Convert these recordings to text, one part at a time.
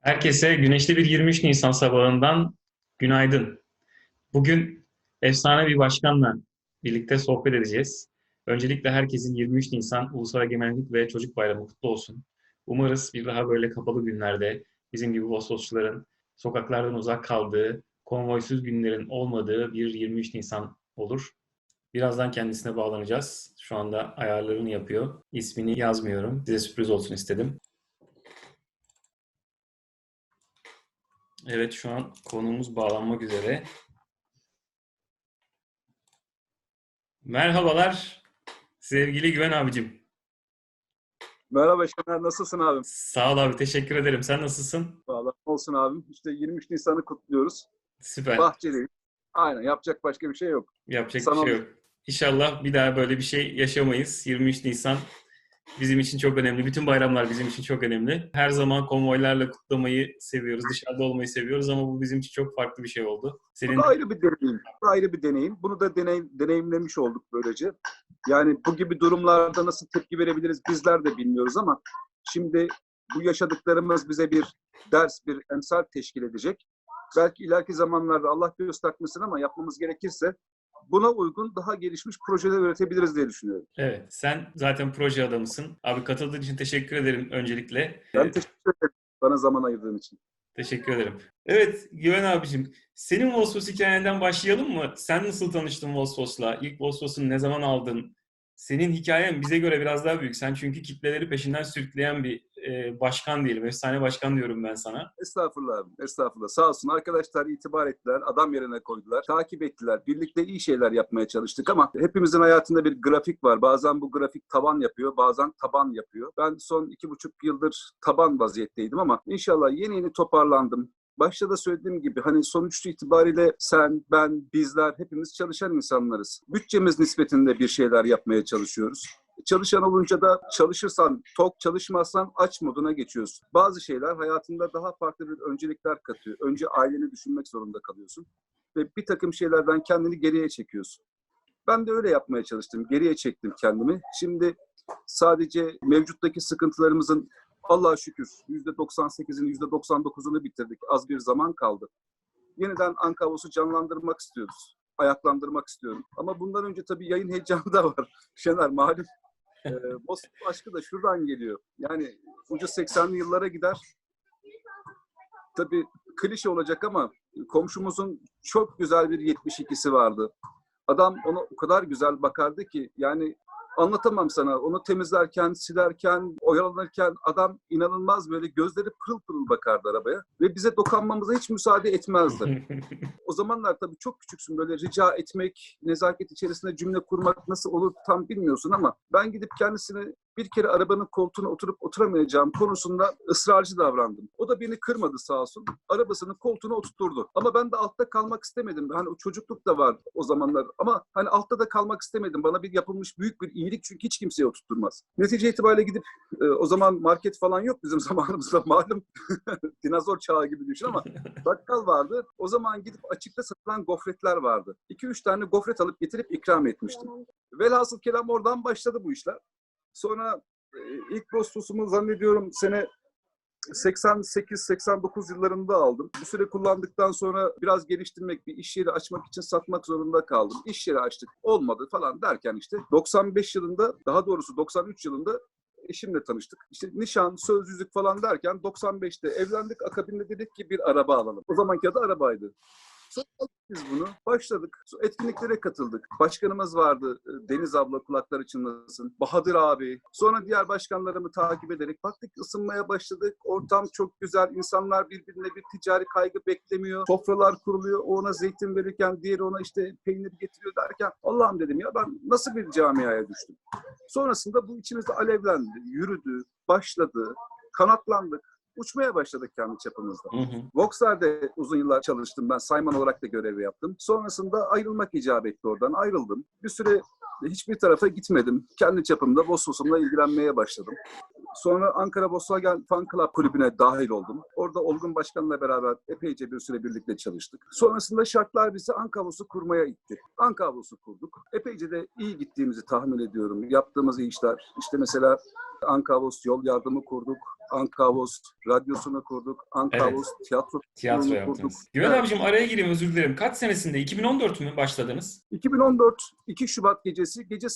Herkese güneşli bir 23 Nisan sabahından günaydın. Bugün efsane bir başkanla birlikte sohbet edeceğiz. Öncelikle herkesin 23 Nisan Ulusal Egemenlik ve Çocuk Bayramı kutlu olsun. Umarız bir daha böyle kapalı günlerde bizim gibi Vosvosçuların sokaklardan uzak kaldığı, konvoysuz günlerin olmadığı bir 23 Nisan olur. Birazdan kendisine bağlanacağız. Şu anda ayarlarını yapıyor. İsmini yazmıyorum. Size sürpriz olsun istedim. Evet şu an konumuz bağlanmak üzere. Merhabalar sevgili Güven abicim. Merhaba Şener, nasılsın abim? Sağ ol abi teşekkür ederim. Sen nasılsın? Valla olsun abim. İşte 23 Nisan'ı kutluyoruz. Süper. Bahçeliyiz. Aynen, yapacak başka bir şey yok. Yapacak Sana bir şey yok. İnşallah bir daha böyle bir şey yaşamayız. 23 Nisan bizim için çok önemli. Bütün bayramlar bizim için çok önemli. Her zaman konvoylarla kutlamayı seviyoruz. Dışarıda olmayı seviyoruz ama bu bizim için çok farklı bir şey oldu. Senin Bu da ayrı bir deneyim. Bu ayrı bir deneyim. Bunu da deneyim, deneyimlemiş olduk böylece. Yani bu gibi durumlarda nasıl tepki verebiliriz bizler de bilmiyoruz ama şimdi bu yaşadıklarımız bize bir ders, bir emsal teşkil edecek. Belki ileriki zamanlarda Allah göstermesin ama yapmamız gerekirse buna uygun daha gelişmiş projeler üretebiliriz diye düşünüyorum. Evet, sen zaten proje adamısın. Abi katıldığın için teşekkür ederim öncelikle. Ben teşekkür ederim bana zaman ayırdığın için. teşekkür ederim. Evet, Güven abicim, senin Vosvos hikayenden başlayalım mı? Sen nasıl tanıştın Vosvos'la? İlk Vosvos'unu ne zaman aldın? Senin hikayen bize göre biraz daha büyük. Sen çünkü kitleleri peşinden sürükleyen bir e, başkan diyelim. Efsane başkan diyorum ben sana. Estağfurullah abi, estağfurullah. Sağ olsun arkadaşlar itibar ettiler, adam yerine koydular, takip ettiler. Birlikte iyi şeyler yapmaya çalıştık ama hepimizin hayatında bir grafik var. Bazen bu grafik tavan yapıyor, bazen taban yapıyor. Ben son iki buçuk yıldır taban vaziyetteydim ama inşallah yeni yeni toparlandım. Başta da söylediğim gibi hani sonuç itibariyle sen, ben, bizler hepimiz çalışan insanlarız. Bütçemiz nispetinde bir şeyler yapmaya çalışıyoruz. Çalışan olunca da çalışırsan tok, çalışmazsan aç moduna geçiyorsun. Bazı şeyler hayatında daha farklı bir öncelikler katıyor. Önce aileni düşünmek zorunda kalıyorsun. Ve bir takım şeylerden kendini geriye çekiyorsun. Ben de öyle yapmaya çalıştım. Geriye çektim kendimi. Şimdi sadece mevcuttaki sıkıntılarımızın Allah'a şükür %98'in %99'unu bitirdik. Az bir zaman kaldı. Yeniden Ankavos'u canlandırmak istiyoruz. Ayaklandırmak istiyorum. Ama bundan önce tabii yayın heyecanı da var. Şener malum. Ee, Boston aşkı da şuradan geliyor. Yani ucu 80'li yıllara gider. Tabii klişe olacak ama komşumuzun çok güzel bir 72'si vardı. Adam ona o kadar güzel bakardı ki yani anlatamam sana. Onu temizlerken, silerken, oyalanırken adam inanılmaz böyle gözleri pırıl pırıl bakardı arabaya. Ve bize dokanmamıza hiç müsaade etmezdi. O zamanlar tabii çok küçüksün böyle rica etmek, nezaket içerisinde cümle kurmak nasıl olur tam bilmiyorsun ama ben gidip kendisine bir kere arabanın koltuğuna oturup oturamayacağım konusunda ısrarcı davrandım. O da beni kırmadı sağ olsun. Arabasının koltuğuna oturtturdu. Ama ben de altta kalmak istemedim. Hani o çocukluk da vardı o zamanlar. Ama hani altta da kalmak istemedim. Bana bir yapılmış büyük bir iyilik çünkü hiç kimseye oturtturmaz. Netice itibariyle gidip e, o zaman market falan yok bizim zamanımızda malum. Dinozor çağı gibi düşün ama bakkal vardı. O zaman gidip açıkta satılan gofretler vardı. 2-3 tane gofret alıp getirip ikram etmiştim. Velhasıl kelam oradan başladı bu işler. Sonra e, ilk Bostus'umu zannediyorum sene 88-89 yıllarında aldım. Bu süre kullandıktan sonra biraz geliştirmek, bir iş yeri açmak için satmak zorunda kaldım. İş yeri açtık, olmadı falan derken işte 95 yılında, daha doğrusu 93 yılında eşimle tanıştık. İşte nişan, söz yüzük falan derken 95'te evlendik. Akabinde dedik ki bir araba alalım. O zamanki adı arabaydı. Sonra biz bunu. Başladık. Etkinliklere katıldık. Başkanımız vardı. e, Deniz abla kulakları çınlasın. Bahadır abi. Sonra diğer başkanlarımı takip ederek baktık ısınmaya başladık. Ortam çok güzel. İnsanlar birbirine bir ticari kaygı beklemiyor. Sofralar kuruluyor. O ona zeytin verirken diğeri ona işte peynir getiriyor derken Allah'ım dedim ya ben nasıl bir camiaya düştüm. Sonrasında bu içimizde alevlendi, yürüdü, başladı, kanatlandık. Uçmaya başladık kendi çapımızda. Hı hı. Voxer'de uzun yıllar çalıştım ben. Sayman olarak da görev yaptım. Sonrasında ayrılmak icap etti oradan. Ayrıldım. Bir süre hiçbir tarafa gitmedim. Kendi çapımda Vosvos'umla ilgilenmeye başladım. Sonra Ankara Volkswagen Fan Club kulübüne dahil oldum. Orada Olgun Başkan'la beraber epeyce bir süre birlikte çalıştık. Sonrasında şartlar bizi Ankavos'u kurmaya itti. Ankavos'u kurduk. Epeyce de iyi gittiğimizi tahmin ediyorum. Yaptığımız iyi işler. İşte mesela Ankavos yol yardımı kurduk. Ankavos radyosunu kurduk. Ankavos tiyatro Tiyatro kurduk. Güven Evet. abicim araya gireyim özür dilerim. Kaç senesinde? 2014 mü başladınız? 2014 2 Şubat gecesi gece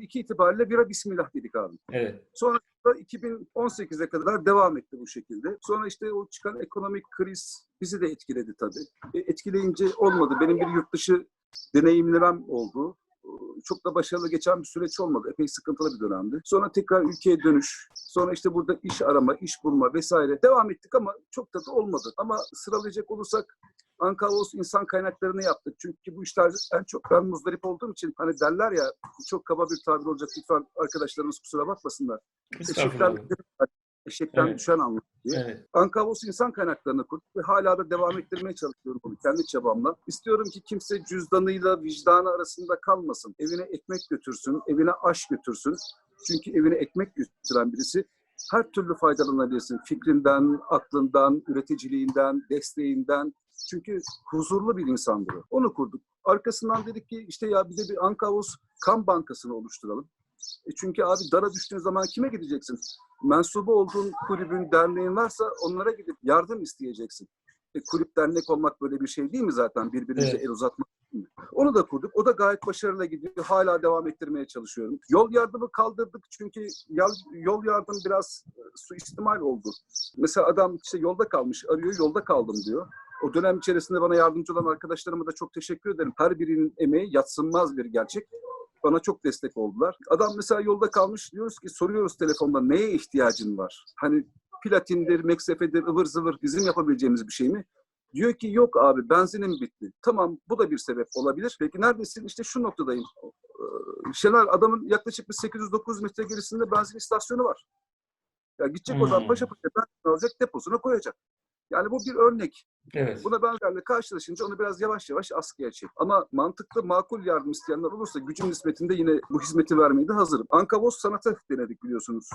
002 itibariyle bira bismillah dedik abi. Evet. Sonra da 2018'e kadar devam etti bu şekilde. Sonra işte o çıkan ekonomik kriz bizi de etkiledi tabii. E, etkileyince olmadı. Benim bir yurt dışı deneyimlemem oldu. Çok da başarılı geçen bir süreç olmadı. Epey sıkıntılı bir dönemdi. Sonra tekrar ülkeye dönüş. Sonra işte burada iş arama, iş bulma vesaire. Devam ettik ama çok da, da olmadı. Ama sıralayacak olursak Ankavos insan kaynaklarını yaptık. Çünkü bu işler en çok ben muzdarip olduğum için hani derler ya çok kaba bir tabir olacak lütfen arkadaşlarımız kusura bakmasınlar. Estağfurullah. Eşekten, Evet. düşen anlamı diye. Evet. Ankavos insan kaynaklarını kurduk ve hala da devam ettirmeye çalışıyorum bunu kendi çabamla. İstiyorum ki kimse cüzdanıyla vicdanı arasında kalmasın. Evine ekmek götürsün, evine aş götürsün. Çünkü evine ekmek götüren birisi her türlü faydalanabilirsin. Fikrinden, aklından, üreticiliğinden, desteğinden. Çünkü huzurlu bir insandır. Onu kurduk. Arkasından dedik ki işte ya bir de bir Ankavos kan bankasını oluşturalım. E çünkü abi dara düştüğün zaman kime gideceksin? Mensubu olduğun kulübün, derneğin varsa onlara gidip yardım isteyeceksin. E, kulüp dernek olmak böyle bir şey değil mi zaten? Birbirimize Evet. el uzatmak değil mi? Onu da kurduk. O da gayet başarılı gidiyor. Hala devam ettirmeye çalışıyorum. Yol yardımı kaldırdık çünkü yol, yol yardım biraz e, suistimal oldu. Mesela adam işte yolda kalmış, arıyor yolda kaldım diyor. O dönem içerisinde bana yardımcı olan arkadaşlarıma da çok teşekkür ederim. Her birinin emeği yatsınmaz bir gerçek. Bana çok destek oldular. Adam mesela yolda kalmış diyoruz ki soruyoruz telefonda neye ihtiyacın var? Hani platindir, meksefedir, ıvır zıvır bizim yapabileceğimiz bir şey mi? Diyor ki yok abi benzinim bitti. Tamam bu da bir sebep olabilir. Peki neredesin? İşte şu noktadayım. Ee, Şener adamın yaklaşık bir 800-900 metre gerisinde benzin istasyonu var. Ya gidecek oradan Hmm. paşa paşa benzin alacak deposuna koyacak. Yani bu bir örnek. Evet. Buna benzerle karşılaşınca onu biraz yavaş yavaş askıya çek. Ama mantıklı, makul yardım isteyenler olursa gücüm nispetinde yine bu hizmeti vermeye de hazırım. Ankavos sanatı denedik biliyorsunuz.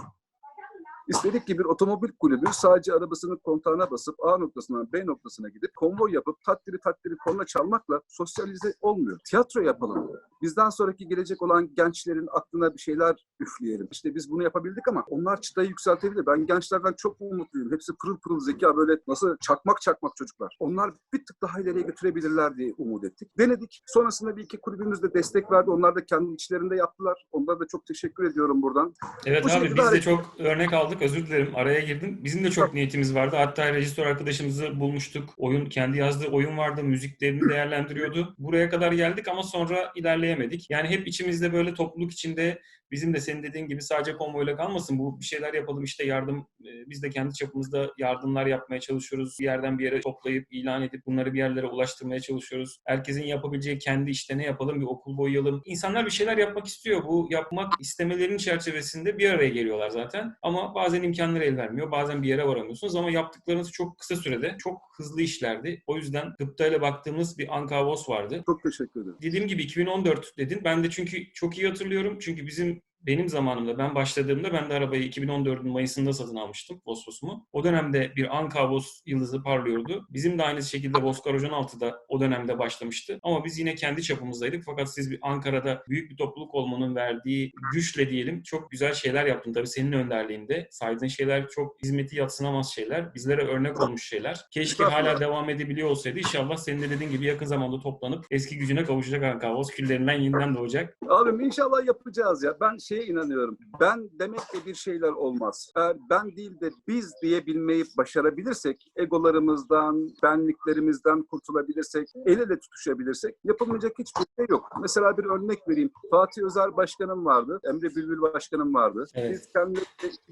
İstedik ki bir otomobil kulübü sadece arabasının kontağına basıp A noktasından B noktasına gidip konvoy yapıp tattiri tattiri korna çalmakla sosyalize olmuyor. Tiyatro yapalım. Bizden sonraki gelecek olan gençlerin aklına bir şeyler üfleyelim. İşte biz bunu yapabildik ama onlar çıtayı yükseltebilir. Ben gençlerden çok umutluyum. Hepsi pırıl pırıl zeka böyle nasıl çakmak çakmak çocuklar. Onlar bir tık daha ileriye götürebilirler diye umut ettik. Denedik. Sonrasında bir iki kulübümüz de destek verdi. Onlar da kendi içlerinde yaptılar. Onlara da çok teşekkür ediyorum buradan. Evet Bu abi biz de çok örnek aldık. Özür dilerim araya girdim. Bizim de çok niyetimiz vardı. Hatta rejisör arkadaşımızı bulmuştuk. Oyun kendi yazdığı oyun vardı. Müziklerini değerlendiriyordu. Buraya kadar geldik ama sonra ilerleyemedik. Yani hep içimizde böyle topluluk içinde bizim de senin dediğin gibi sadece konvoyla kalmasın. Bu bir şeyler yapalım işte yardım. e, Biz de kendi çapımızda yardımlar yapmaya çalışıyoruz. Bir yerden bir yere toplayıp ilan edip bunları bir yerlere ulaştırmaya çalışıyoruz. Herkesin yapabileceği kendi işte ne yapalım bir okul boyayalım. İnsanlar bir şeyler yapmak istiyor. Bu yapmak istemelerinin çerçevesinde bir araya geliyorlar zaten. Ama bazen imkanları el vermiyor. Bazen bir yere varamıyorsunuz ama yaptıklarınız çok kısa sürede çok hızlı işlerdi. O yüzden gıptayla baktığımız bir Ankavos vardı. Çok teşekkür ederim. Dediğim gibi 2014 dedin. Ben de çünkü çok iyi hatırlıyorum. Çünkü bizim benim zamanımda ben başladığımda ben de arabayı 2014'ün Mayıs'ında satın almıştım Vosvos'umu. O dönemde bir Anka Vos yıldızı parlıyordu. Bizim de aynı şekilde Voskar 16'da o dönemde başlamıştı. Ama biz yine kendi çapımızdaydık. Fakat siz bir Ankara'da büyük bir topluluk olmanın verdiği güçle diyelim çok güzel şeyler yaptın. Tabii senin önderliğinde. Saydığın şeyler çok hizmeti yatsınamaz şeyler. Bizlere örnek olmuş şeyler. Keşke hala devam edebiliyor olsaydı. İnşallah senin de dediğin gibi yakın zamanda toplanıp eski gücüne kavuşacak Anka Vos küllerinden yeniden doğacak. Abim inşallah yapacağız ya. Ben şeye inanıyorum. Ben demekle bir şeyler olmaz. Eğer ben değil de biz diyebilmeyi başarabilirsek, egolarımızdan, benliklerimizden kurtulabilirsek, el ele tutuşabilirsek yapılmayacak hiçbir şey yok. Mesela bir örnek vereyim. Fatih Özer Başkanım vardı. Emre Bülbül Başkanım vardı. Evet. Biz kendi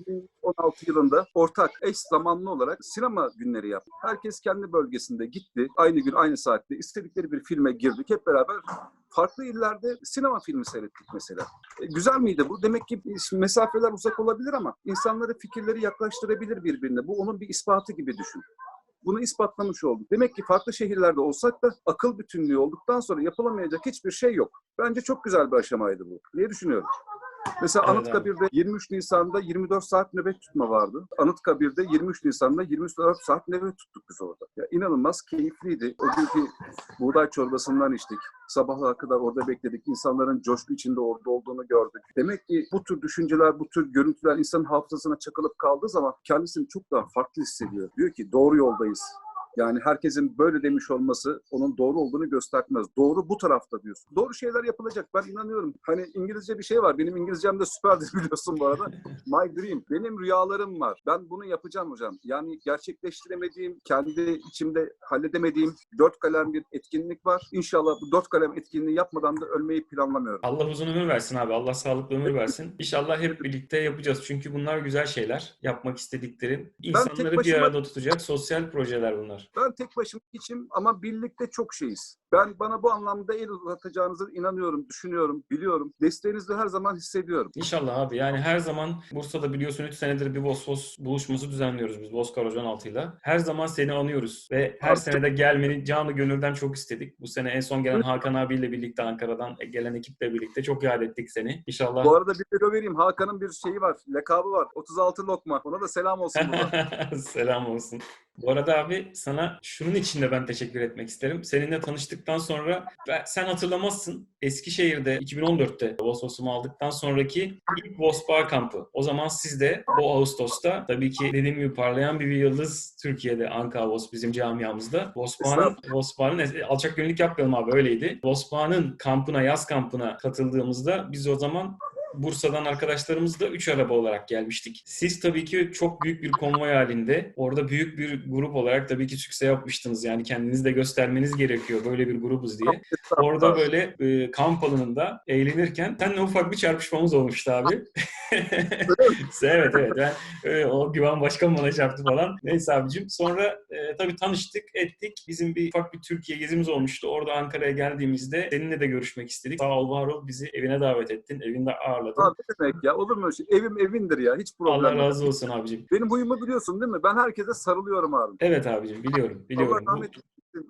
2016 yılında ortak eş zamanlı olarak sinema günleri yaptık. Herkes kendi bölgesinde gitti. Aynı gün aynı saatte istedikleri bir filme girdik. Hep beraber farklı illerde sinema filmi seyrettik mesela. E, güzel miydi bu? Demek ki mesafeler uzak olabilir ama insanları fikirleri yaklaştırabilir birbirine. Bu onun bir ispatı gibi düşün. Bunu ispatlamış olduk. Demek ki farklı şehirlerde olsak da akıl bütünlüğü olduktan sonra yapılamayacak hiçbir şey yok. Bence çok güzel bir aşamaydı bu. Diye düşünüyorum. Mesela Evet Anıtkabir'de 23 Nisan'da 24 saat nöbet tutma vardı. Anıtkabir'de 23 Nisan'da 24 saat nöbet tuttuk biz orada. Ya inanılmaz keyifliydi. O günkü buğday çorbasından içtik. Sabahlara kadar orada bekledik. İnsanların coşku içinde orada olduğunu gördük. Demek ki bu tür düşünceler, bu tür görüntüler insanın hafızasına çakılıp kaldığı zaman kendisini çok daha farklı hissediyor. Diyor ki doğru yoldayız. Yani herkesin böyle demiş olması onun doğru olduğunu göstermez. Doğru bu tarafta diyorsun. Doğru şeyler yapılacak. Ben inanıyorum. Hani İngilizce bir şey var. Benim İngilizcem de süperdir biliyorsun bu arada. My dream. Benim rüyalarım var. Ben bunu yapacağım hocam. Yani gerçekleştiremediğim, kendi içimde halledemediğim dört kalem bir etkinlik var. İnşallah bu dört kalem etkinliği yapmadan da ölmeyi planlamıyorum. Allah uzun ömür versin abi. Allah sağlıklı ömür versin. İnşallah hep birlikte yapacağız. Çünkü bunlar güzel şeyler. Yapmak istediklerim. İnsanları bir başıma- arada tutacak sosyal projeler bunlar. Ben tek başıma içim ama birlikte çok şeyiz. Ben bana bu anlamda el uzatacağınıza inanıyorum, düşünüyorum, biliyorum. Desteğinizi de her zaman hissediyorum. İnşallah abi. Yani her zaman Bursa'da biliyorsun 3 senedir bir Vosvos buluşması düzenliyoruz biz Voskar Hoca 16'yla. Her zaman seni anıyoruz ve her Abi, sene de gelmeni canı gönülden çok istedik. Bu sene en son gelen Hakan abiyle birlikte Ankara'dan gelen ekiple birlikte çok yad ettik seni. İnşallah Bu arada bir de vereyim. Hakan'ın bir şeyi var, lakabı var. 36 lokma. Ona da selam olsun. Selam olsun. Bu arada abi sana şunun için de ben teşekkür etmek isterim. Seninle tanıştıktan sonra ben- sen hatırlamazsın. Eskişehir'de 2014'te Vosvos'umu aldıktan sonraki ilk Vosbar kampı. O zaman siz de o Ağustos'ta tabii ki dediğim gibi parlayan bir yıldız Türkiye'de Anka Vos bizim camiamızda. Vosbar'ın Vosbar'ın alçak gönüllülük yapmayalım abi öyleydi. Vosbar'ın kampına, yaz kampına katıldığımızda biz o zaman Bursa'dan arkadaşlarımızla 3 araba olarak gelmiştik. Siz tabii ki çok büyük bir konvoy halinde orada büyük bir grup olarak tabii ki sükse yapmıştınız. Yani kendinizi de göstermeniz gerekiyor böyle bir grubuz diye. Orada böyle e, kamp alanında eğlenirken seninle ufak bir çarpışmamız olmuştu abi. evet evet. Ben, e, o güven başkan bana çarptı falan. Neyse abicim. Sonra e, tabii tanıştık, ettik. Bizim bir ufak bir Türkiye gezimiz olmuştu. Orada Ankara'ya geldiğimizde seninle de görüşmek istedik. Sağ ol var ol bizi evine davet ettin. Evinde ağırladın. Abi ne demek ya? Olur mu öyle şey? Evim evindir ya. Hiç problem Allah yok. razı olsun abicim. Benim huyumu biliyorsun değil mi? Ben herkese sarılıyorum abi. Evet abicim biliyorum. Biliyorum. Allah rahmet.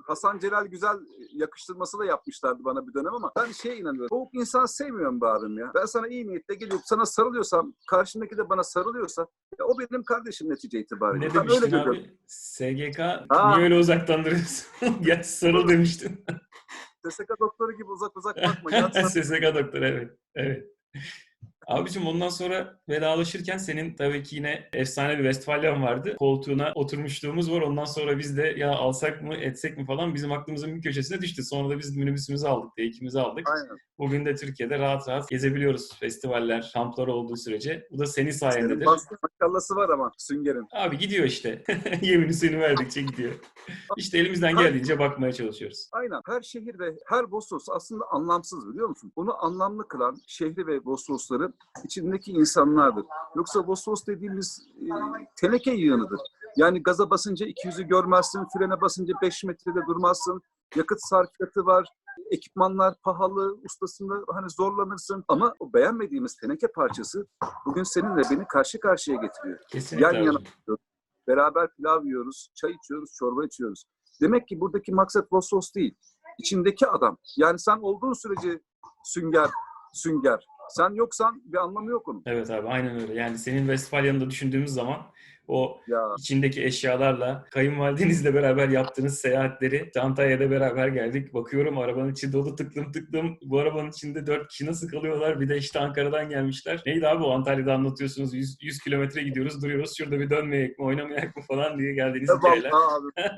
Hasan Celal güzel yakıştırması da yapmışlardı bana bir dönem ama ben şeye inanıyorum. Soğuk insan sevmiyorum be abim ya. Ben sana iyi niyetle gelip sana sarılıyorsam, karşındaki de bana sarılıyorsa ya o benim kardeşim netice itibariyle. Ne ben öyle demiştin görüyorum. abi? SGK Ha. niye öyle uzaktan duruyorsun? Gel sarıl demiştin. TSK doktoru gibi uzak uzak bakma. Ya sana- SSK doktor evet. Evet. Abicim ondan sonra vedalaşırken senin tabii ki yine efsane bir Westfalyan vardı. Koltuğuna oturmuşluğumuz var. Ondan sonra biz de ya alsak mı etsek mi falan bizim aklımızın bir köşesine düştü. Sonra da biz minibüsümüzü aldık, ikimizi aldık. Aynen. Bugün de Türkiye'de rahat rahat gezebiliyoruz festivaller, kamplar olduğu sürece. Bu da senin Senin sayendedir. bastığın maşallası var ama Sünger'in. Abi gidiyor işte. Yemini suyunu verdikçe gidiyor. İşte elimizden geldiğince bakmaya çalışıyoruz. Aynen. Her şehir ve her Vosvos aslında anlamsız biliyor musun? Bunu anlamlı kılan şehri ve Vosvosları içindeki insanlardır. Yoksa Vosvos dediğimiz e, teneke yığınıdır. Yani gaza basınca 200'ü görmezsin, frene basınca 5 metrede durmazsın. Yakıt sarfiyatı var. Ekipmanlar pahalı, ustasında hani zorlanırsın. Ama o beğenmediğimiz teneke parçası bugün seninle beni karşı karşıya getiriyor. Kesinlikle Yan yana. Beraber pilav yiyoruz, çay içiyoruz, çorba içiyoruz. Demek ki buradaki maksat Vosvos değil. İçindeki adam. Yani sen olduğun sürece sünger, sünger. Sen yoksan bir anlamı yok onun. Evet abi aynen öyle. Yani senin Westfalya'nı da düşündüğümüz zaman o Ya içindeki eşyalarla kayınvalidenizle beraber yaptığınız seyahatleri Antalya'da beraber geldik. Bakıyorum arabanın içi dolu tıklım tıklım. Bu arabanın içinde dört kişi nasıl kalıyorlar? Bir de işte Ankara'dan gelmişler. Neydi abi o Antalya'da anlatıyorsunuz 100, 100 kilometre gidiyoruz duruyoruz. Şurada bir dönmeyek mi oynamayak mı falan diye geldiğiniz hikayeler. abi.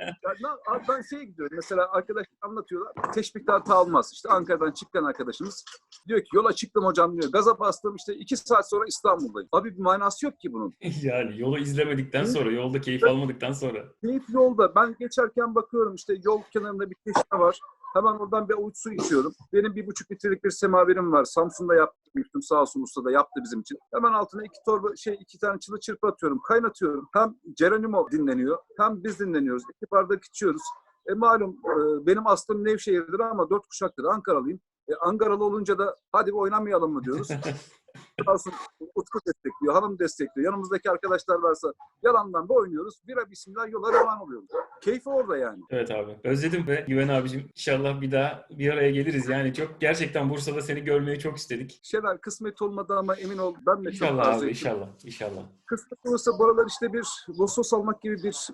Ben şeye gidiyorum. Mesela arkadaş anlatıyorlar. Teşbih almaz. İşte Ankara'dan çıkan arkadaşımız diyor ki yola çıktım hocam diyor. Gaza bastım işte iki saat sonra İstanbul'dayım. Abi bir manası yok ki bunun. yani yolu izlemedikten sonra, yolda keyif almadıktan sonra. Keyifli yolda. Ben geçerken bakıyorum işte yol kenarında bir çeşme var. Hemen oradan bir avuç su içiyorum. Benim bir buçuk litrelik bir semaverim var. Samsun'da yaptım sağ olsun usta da yaptı bizim için. Hemen altına iki torba şey iki tane çılı çırpı atıyorum. Kaynatıyorum. Hem Geronimo dinleniyor hem biz dinleniyoruz. İki bardak içiyoruz. E malum e, benim aslım Nevşehir'dir ama dört kuşaktır. Ankaralıyım. E, Ankaralı olunca da hadi bir oynamayalım mı diyoruz. Sağ olsun Utku destekliyor, hanım destekliyor. Yanımızdaki arkadaşlar varsa yalandan da oynuyoruz. Bira bismillah yola devam oluyoruz. Keyfi orada yani. Evet abi. Özledim ve Güven abicim inşallah bir daha bir araya geliriz. Yani çok gerçekten Bursa'da seni görmeyi çok istedik. Şeyler kısmet olmadı ama emin ol ben de çok İnşallah arzu abi ettim. inşallah. İnşallah. Kısmet olursa bu aralar işte bir Vosos almak gibi bir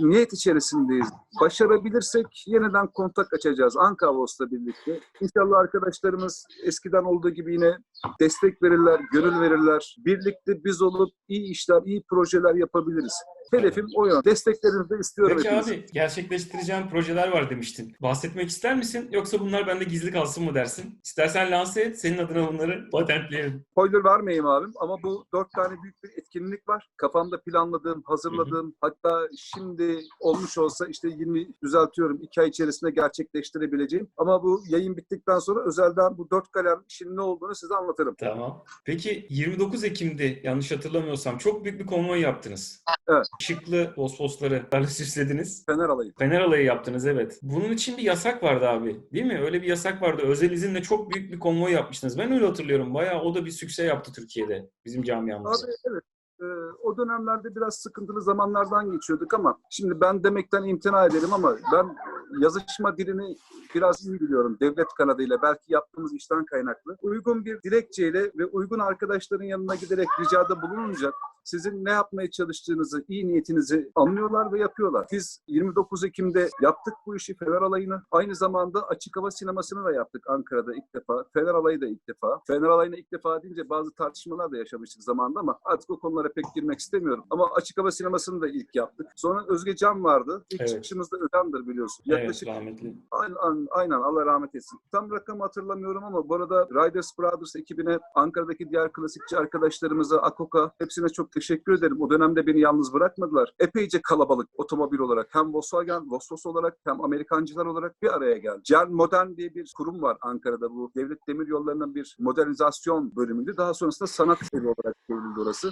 niyet içerisindeyiz. Başarabilirsek yeniden kontak açacağız Anka Vos'la birlikte. İnşallah arkadaşlarımız eskiden olduğu gibi yine destek verirler, gönül verirler. Birlikte biz olup iyi işler, iyi projeler yapabiliriz. Hedefim o yön. Desteklerinizi de istiyorum Peki hepinizin. abi gerçekleştireceğin projeler var demiştin. Bahsetmek ister misin? Yoksa bunlar bende gizli kalsın mı dersin? İstersen lanse et. Senin adına bunları patentleyelim. Spoiler vermeyeyim abim ama bu dört tane büyük bir etkinlik var. Kafamda planladığım, hazırladığım hatta şimdi olmuş olsa işte 20 düzeltiyorum iki ay içerisinde gerçekleştirebileceğim. Ama bu yayın bittikten sonra özelden bu dört kalem işin ne olduğunu size anlatırım. Tamam. Peki 29 Ekim'de yanlış hatırlamıyorsam çok büyük bir konvoy yaptınız. Evet. Işıklı fosfosları süslediniz. Fener alayı. Fener alayı yaptınız evet. Bunun için bir yasak vardı abi. Değil mi? Öyle bir yasak vardı. Özel izinle çok büyük bir konvoy yapmıştınız. Ben öyle hatırlıyorum. Bayağı o da bir sükse yaptı Türkiye'de. Bizim camiamızda. Abi evet. Ee, o dönemlerde biraz sıkıntılı zamanlardan geçiyorduk ama şimdi ben demekten imtina ederim ama ben yazışma dilini biraz iyi biliyorum devlet kanadıyla belki yaptığımız işten kaynaklı. Uygun bir dilekçeyle ve uygun arkadaşların yanına giderek ricada bulununca sizin ne yapmaya çalıştığınızı, iyi niyetinizi anlıyorlar ve yapıyorlar. Biz 29 Ekim'de yaptık bu işi Fener Alayı'nı. Aynı zamanda Açık Hava Sineması'nı da yaptık Ankara'da ilk defa. Fener Alayı da ilk defa. Fener Alayı'na ilk defa deyince bazı tartışmalar da yaşamıştık zamanında ama artık o konulara pek girmek istemiyorum. Ama Açık Hava Sineması'nı da ilk yaptık. Sonra Özge Can vardı. İlk Evet. çıkışımızda Özen'dir biliyorsun. Evet Yaklaşık rahmetli. Aynen, aynen Allah rahmet etsin. Tam rakamı hatırlamıyorum ama bu arada Riders Brothers ekibine, Ankara'daki diğer klasikçi arkadaşlarımıza, Akoka hepsine çok teşekkür ederim. O dönemde beni yalnız bırakmadılar. Epeyce kalabalık otomobil olarak hem Volkswagen, Vosvos olarak hem Amerikancılar olarak bir araya geldi. Cern Modern diye bir kurum var Ankara'da bu. Devlet Demir Yolları'nın bir modernizasyon bölümüydü. Daha sonrasında sanat evi olarak çevrildi orası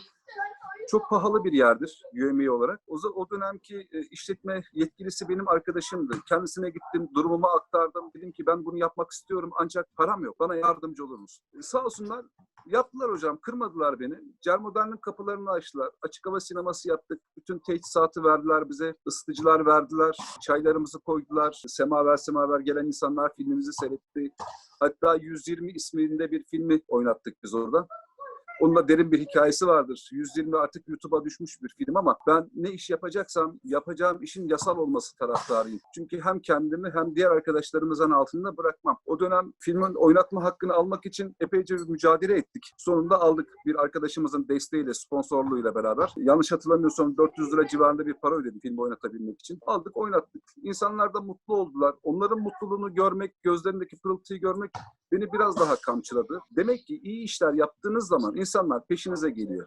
çok pahalı bir yerdir UME olarak. O, o dönemki e, işletme yetkilisi benim arkadaşımdı. Kendisine gittim, durumumu aktardım. Dedim ki ben bunu yapmak istiyorum ancak param yok. Bana yardımcı olur musun? E, sağ olsunlar yaptılar hocam. Kırmadılar beni. Cermodern'in kapılarını açtılar. Açık hava sineması yaptık. Bütün teçhizatı verdiler bize. ısıtıcılar verdiler. Çaylarımızı koydular. Semaver semaver gelen insanlar filmimizi seyretti. Hatta 120 isminde bir filmi oynattık biz orada. Onun derin bir hikayesi vardır. 120 artık YouTube'a düşmüş bir film ama ben ne iş yapacaksam yapacağım işin yasal olması taraftarıyım. Çünkü hem kendimi hem diğer arkadaşlarımızın altında bırakmam. O dönem filmin oynatma hakkını almak için epeyce bir mücadele ettik. Sonunda aldık bir arkadaşımızın desteğiyle, sponsorluğuyla beraber. Yanlış hatırlamıyorsam 400 lira civarında bir para ödedim filmi oynatabilmek için. Aldık, oynattık. İnsanlar da mutlu oldular. Onların mutluluğunu görmek, gözlerindeki pırıltıyı görmek beni biraz daha kamçıladı. Demek ki iyi işler yaptığınız zaman insanlar peşinize geliyor.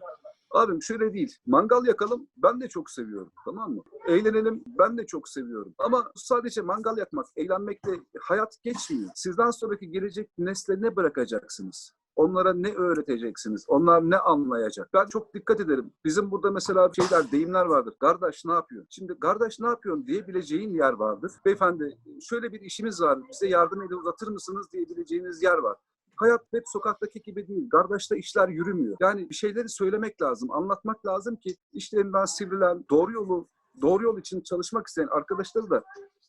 Abim şöyle değil. Mangal yakalım ben de çok seviyorum. Tamam mı? Eğlenelim ben de çok seviyorum. Ama sadece mangal yakmak, eğlenmekle hayat geçmiyor. Sizden sonraki gelecek nesle ne bırakacaksınız? Onlara ne öğreteceksiniz? Onlar ne anlayacak? Ben çok dikkat ederim. Bizim burada mesela şeyler, deyimler vardır. Kardeş ne yapıyor? Şimdi kardeş ne yapıyorsun diyebileceğin yer vardır. Beyefendi şöyle bir işimiz var. Bize yardım eli uzatır mısınız diyebileceğiniz yer var. Hayat hep sokaktaki gibi değil. Kardeşte işler yürümüyor. Yani bir şeyleri söylemek lazım, anlatmak lazım ki işlerinden sivrilen, doğru yolu doğru yol için çalışmak isteyen arkadaşları da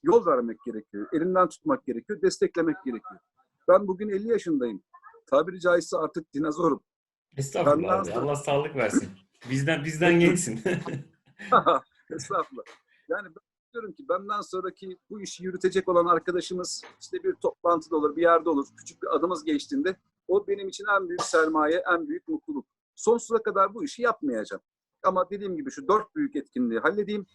yol vermek gerekiyor. Elinden tutmak gerekiyor, desteklemek gerekiyor. Ben bugün 50 yaşındayım. Tabiri caizse artık dinozorum. Estağfurullah abi. sonra- Allah sağlık versin. Bizden bizden gençsin. Estağfurullah. Yani ben diyorum ki benden sonraki bu işi yürütecek olan arkadaşımız işte bir toplantıda olur, bir yerde olur. Küçük bir adımız geçtiğinde o benim için en büyük sermaye, en büyük mutluluk. Sonsuza kadar bu işi yapmayacağım. Ama dediğim gibi şu dört büyük etkinliği halledeyim.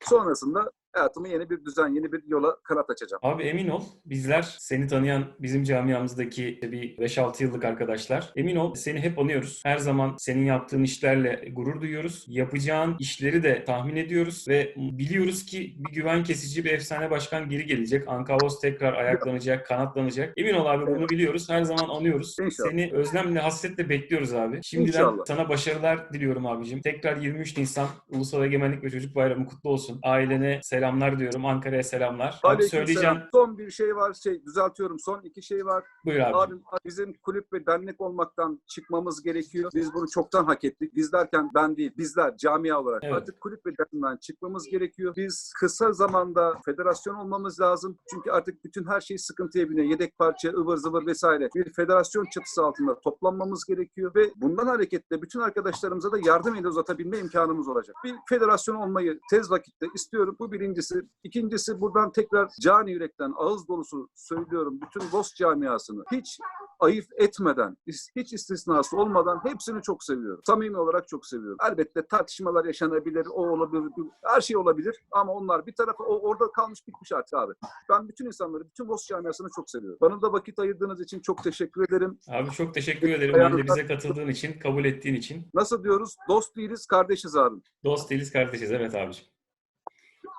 Sonrasında hayatıma yeni bir düzen, yeni bir yola kanat açacağım. Abi emin ol bizler seni tanıyan bizim camiamızdaki bir 5-6 yıllık arkadaşlar emin ol seni hep anıyoruz. Her zaman senin yaptığın işlerle gurur duyuyoruz. Yapacağın işleri de tahmin ediyoruz ve biliyoruz ki bir güven kesici bir efsane başkan geri gelecek. Ankavos tekrar ayaklanacak, kanatlanacak. Emin ol abi bunu biliyoruz. Her zaman anıyoruz. İnşallah. Seni özlemle, hasretle bekliyoruz abi. Şimdiden İnşallah. sana başarılar diliyorum abicim. Tekrar 23 Nisan Ulusal Egemenlik ve Çocuk Bayramı kutlu olsun. Ailene selam selamlar diyorum. Ankara'ya selamlar. Abi söyleyeceğim. Son bir şey var. Şey düzeltiyorum. Son iki şey var. Buyur abi. Abi bizim kulüp ve dernek olmaktan çıkmamız gerekiyor. Biz bunu çoktan hak ettik. Biz derken ben değil, bizler camia olarak Evet. artık kulüp ve dernekten çıkmamız gerekiyor. Biz kısa zamanda federasyon olmamız lazım. Çünkü artık bütün her şey sıkıntıya biniyor. Yedek parça, ıvır zıvır vesaire. Bir federasyon çatısı altında toplanmamız gerekiyor ve bundan hareketle bütün arkadaşlarımıza da yardım eli uzatabilme imkanımız olacak. Bir federasyon olmayı tez vakitte istiyorum. Bu birincisi. İkincisi buradan tekrar cani yürekten ağız dolusu söylüyorum. Bütün Dost camiasını hiç ayıf etmeden, hiç istisnası olmadan hepsini çok seviyorum. Samimi olarak çok seviyorum. Elbette tartışmalar yaşanabilir, o olabilir, her şey olabilir ama onlar bir tarafa o orada kalmış bitmiş artık abi. Ben bütün insanları, bütün Dost camiasını çok seviyorum. Bana da vakit ayırdığınız için çok teşekkür ederim. Abi çok teşekkür ederim. Ben de bize katıldığın için, kabul ettiğin için. Nasıl diyoruz? Dost değiliz, kardeşiz abi. Dost değiliz, kardeşiz. Evet abiciğim.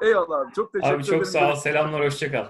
Eyvallah abi. Çok teşekkür Abi çok ederim. sağ ol. Selamlar, hoşça kal.